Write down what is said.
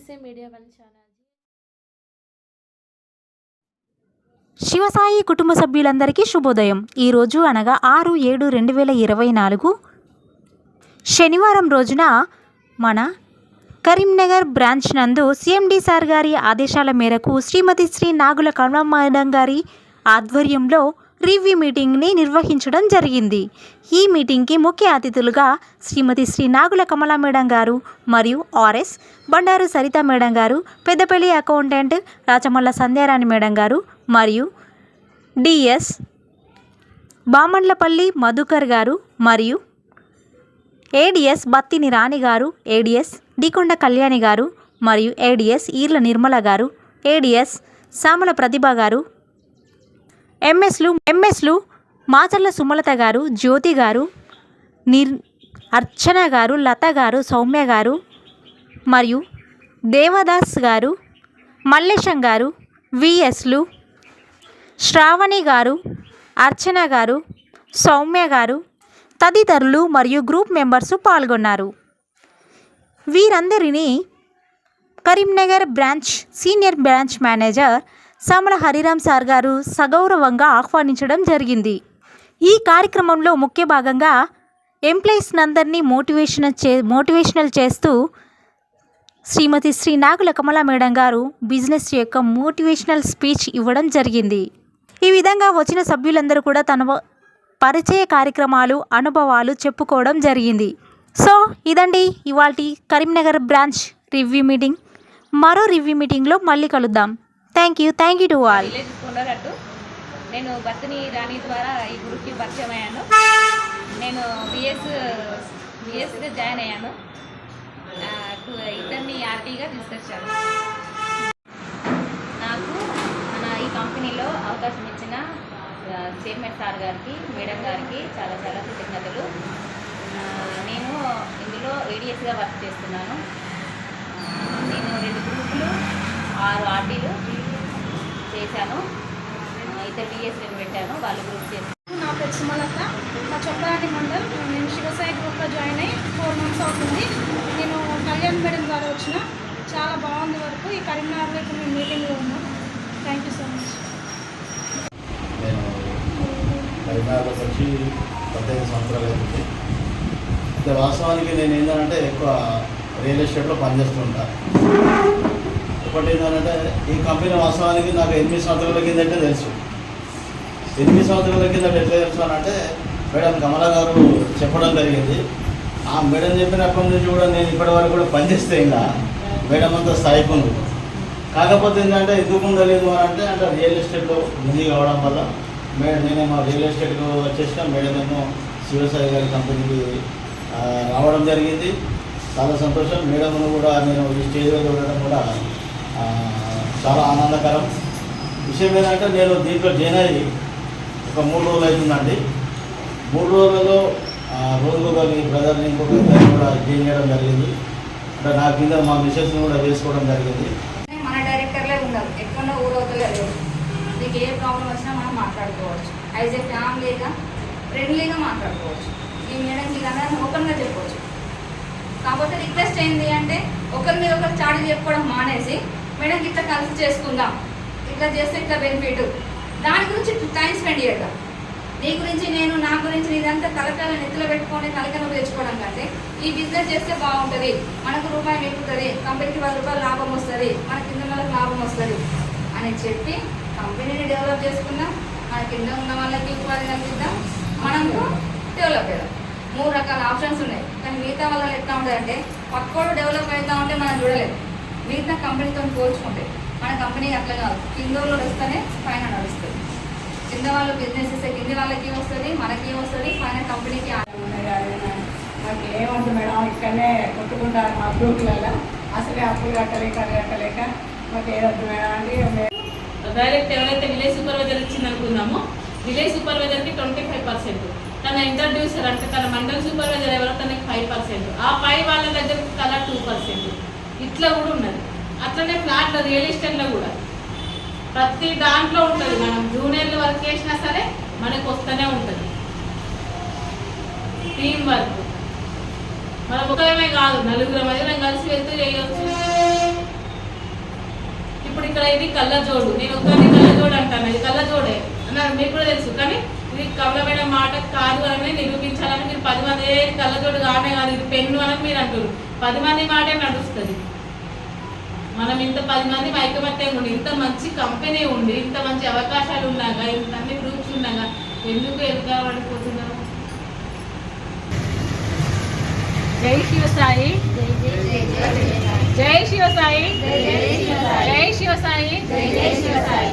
SSA media one channel Shivasai కుటుంబ సభ్యులందరికీ శుభోదయం. ఈరోజు అనగా ఆరు ఏడు రెండు వేల ఇరవై నాలుగు శనివారం రోజున మన కరీంనగర్ బ్రాంచ్ నందు సిఎండి సార్ గారి ఆదేశాల మేరకు శ్రీమతి శ్రీ నాగుల కమలమ్మ గారి ఆధ్వర్యంలో రివ్యూ మీటింగ్ని నిర్వహించడం జరిగింది. ఈ మీటింగ్కి ముఖ్య అతిథులుగా శ్రీమతి శ్రీ నాగుల కమల మేడం గారు మరియు ఆర్ఎస్ బండారు సరిత మేడం గారు పెద్దపల్లి అకౌంటెంట్ రాచమల్ల సంధ్యారాణి మేడం గారు మరియు డిఎస్ బామండ్లపల్లి మధుకర్ గారు మరియు ఏడిఎస్ బత్తిని రాణి గారు ఏడిఎస్ డికొండ కళ్యాణి గారు మరియు ఏడిఎస్ ఈర్ల నిర్మల గారు ఏడిఎస్ సామల ప్రతిభ గారు ఎంఎస్లు ఎంఎస్లు మాచర్ల సుమలత గారు జ్యోతి గారు నిర్ అర్చన గారు లత గారు సౌమ్య గారు మరియు దేవదాస్ గారు మల్లేశం గారు విఎస్లు శ్రావణి గారు అర్చన గారు సౌమ్య గారు తదితరులు మరియు గ్రూప్ మెంబర్స్ పాల్గొన్నారు. వీరందరినీ Karimnagar branch senior branch manager Samala Hariram sir గారు సగౌరవంగా ఆహ్వానించడం జరిగింది. ఈ కార్యక్రమంలో ముఖ్య భాగంగా ఎంప్లాయీస్ అందరినీ మోటివేషన్ చే మోటివేషనల్ చేస్తూ శ్రీమతి శ్రీ నాగుల కమల మేడం గారు బిజినెస్ యొక్క మోటివేషనల్ స్పీచ్ ఇవ్వడం జరిగింది. ఈ విధంగా వచ్చిన సభ్యులందరూ కూడా తన పరిచయ కార్యక్రమాలు అనుభవాలు చెప్పుకోవడం జరిగింది. సో ఇదండి ఇవాళ కరీంనగర్ బ్రాంచ్ రివ్యూ మీటింగ్. మరో రివ్యూ మీటింగ్లో మళ్ళీ కలుద్దాం. Thank you thank you to all village Kondagattu నేను బతిని రాణి ద్వారా ఈ గ్రూప్కి పరిచయం అయ్యాను. నేను బిఎస్ బిఎస్గా జాయిన్ అయ్యాను. ఇద్దరిని ఆర్టీగా తీసుకొచ్చాను. నాకు మన ఈ కంపెనీలో అవకాశం ఇచ్చిన చైర్మన్ సార్ గారికి మేడం గారికి చాలా చాలా కృతజ్ఞతలు. నేను ఇందులో ఏడిఎస్గా వర్క్ చేస్తున్నాను. నేను రెండు గ్రూపులు ఆరు ఆర్టీలు చేశాను. ఇద్దరు డిఎస్లను పెట్టాను వాళ్ళు గ్రూప్ చేశాను నా పేరు సుమలత. మా చొప్పరాటి మండల్. నేను శివసాయి గ్రూప్లో జాయిన్ అయ్యి ఫోర్ మంత్స్ అవుతుంది. నేను కళ్యాణ్ మేడం ద్వారా వచ్చిన చాలా బాగుంది వరకు ఈ కరీంనగర్లో ఇప్పుడు మేము మీటింగ్లో ఉన్నాం. థ్యాంక్ యూ సో మచ్ నేను కరీంనగర్లోకి వచ్చి పద్దెనిమిది సంవత్సరాలు అవుతుంది. అయితే వాస్తవానికి నేను ఏంటంటే ఎక్కువ రియల్ ఎస్టేట్లో పనిచేస్తుంటా ఒకటి ఏంటంటే ఈ కంపెనీ వాస్తవానికి నాకు ఎనిమిది సంవత్సరాల కిందంటే తెలుసు. ఎనిమిది సంవత్సరాల కిందట ఎట్లా తెలుసు అని అంటే మేడం కమలా గారు చెప్పడం జరిగింది. ఆ మేడం చెప్పినప్పటి నుంచి కూడా నేను ఇప్పటి వరకు కూడా పనిచేస్తే ఇంకా మేడం అంతా స్థాయికి ఉంది కాకపోతే ఏంటంటే ఎందుకు ఉండలేదు అని అంటే అంటే రియల్ ఎస్టేట్లో బిజీ కావడం వల్ల మేడం నేనేమో రియల్ ఎస్టేట్కి వచ్చేసిన మేడం ఏమో శివసాయి గారి కంపెనీకి రావడం జరిగింది. చాలా సంతోషం. మేడంను కూడా నేను ఈ స్టేజ్ మీద ఉండడం కూడా చాలా ఆనందకరం. విషయం ఏంటంటే నేను దీంట్లో జాయిన్ అయ్యి ఒక మూడు రోజులు అవుతుందండి. మూడు రోజులలో ఆ, రోజుకొక మీ బ్రదర్ని ఇంకొక ఇద్దరిని కూడా జాయిన్ చేయడం జరిగింది. అంటే నా కింద మా మిసెస్ని కూడా వేసుకోవడం జరిగింది. మన డైరెక్టర్లే ఉండరు ఎక్కడో ఊరవుతలేదు మీకు ఏ ప్రాబ్లం వచ్చినా మనం మాట్లాడుకోవచ్చు. యాజ్ ఏ ఫ్యామిలీగా ఫ్రెండ్లీగా మాట్లాడుకోవచ్చు. ఈ మేడంకి ఇదంతా ఓపెన్గా చెప్పవచ్చు కాకపోతే రిక్వెస్ట్ ఏంటి అంటే ఒకరి మీద ఒకరు చాడీ చెప్పుకోవడం మానేసి మేడం ఇట్లా కలిసి చేసుకుందాం. ఇట్లా చేస్తే ఇట్లా బెనిఫిట్ దాని గురించి టైం స్పెండ్ చేద్దాం నీ గురించి నేను నా గురించి ఇదంతా తలకాయ నెత్తిలో పెట్టుకొని తలకాయ తెచ్చుకోవడం కంటే ఈ బిజినెస్ చేస్తే బాగుంటుంది. మనకు రూపాయి ఎక్కుతుంది కంపెనీకి పది రూపాయలు లాభం వస్తుంది. మన కింద వాళ్ళకి లాభం వస్తుంది అని చెప్పి కంపెనీని డెవలప్ చేసుకుందాం. మన కింద ఉన్న వాళ్ళకి ఉపాధి కల్పిద్దాం. మనం డెవలప్ అవుదాం మూడు రకాల ఆప్షన్స్ ఉన్నాయి. కానీ మిగతా వాళ్ళకి ఎట్లా ఉంటుందంటే పక్కోడు డెవలప్ అవుతా ఉంటే మనం చూడలేదు మిగతా కంపెనీతో పోల్చుకుంటే మన కంపెనీ అట్లా కాదు. కింద వాళ్ళు వస్తేనే పైన నడుస్తుంది. కింద వాళ్ళు బిజినెస్ ఇస్తే కింది వాళ్ళకి వస్తుంది మనకి వస్తుంది పైన కంపెనీకి మాకు ఏమంటుంది మేడం ఇక్కడనే కొట్టుకుంటారు మా గ్రూపులలో అసలే అప్పులు కట్టలేక అది కట్టలేక మాకు ఏదొద్దు మేడం అంటే మే- డైరెక్ట్ ఎవరైతే విలేజ్ సూపర్వైజర్ ఇచ్చింది అనుకుందామో. విలేజ్ సూపర్వైజర్కి ట్వంటీ ఫైవ్ పర్సెంట్ తన ఇంట్రడ్యూసర్ అంటే తన మండల్ సూపర్వైజర్ ఎవరో? తనకి ఫైవ్ పర్సెంట్ ఆ పై వాళ్ళ దగ్గరికి తల టూ పర్సెంట్ ఇట్లా కూడా ఉన్నది. అట్లనే ఫ్లాట్లో రియల్ ఎస్టేట్లో కూడా. ప్రతి దాంట్లో ఉంటుంది. మనం జూనియర్లు వర్క్ చేసినా సరే మనకు వస్తూనే ఉంటుంది. Team work. మన ఒకరమే కాదు నలుగురు మధ్యలో కలిసి వెళ్తూ చేయవచ్చు ఇప్పుడు ఇక్కడ ఇది కళ్ళజోడు. నేను ఒకరిని కళ్ళజోడు అంటాను. ఇది కళ్ళజోడే. అన్నారు మీకు కూడా తెలుసు. కానీ ఇది కమలమైన మాట కాదు అని నిరూపించాలని మీరు పది మంది "ఏ, కళ్ళజోడు కానే కాదు ఇది పెన్ను అని మీరు అంటారు పది మంది మాటే నడుస్తుంది. మనం ఇంత పది మంది ఐకమత్యంగా ఉండి ఇంత మంచి కంపెనీ ఉండి ఇంత మంచి అవకాశాలు ఉన్నాగా ఇంత అన్ని గ్రూప్స్ ఉన్నాగా ఎందుకు ఎదుగుపడిపోతున్నారు జై శివసాయి జై శివసాయి జై శివసాయి జై శివసాయి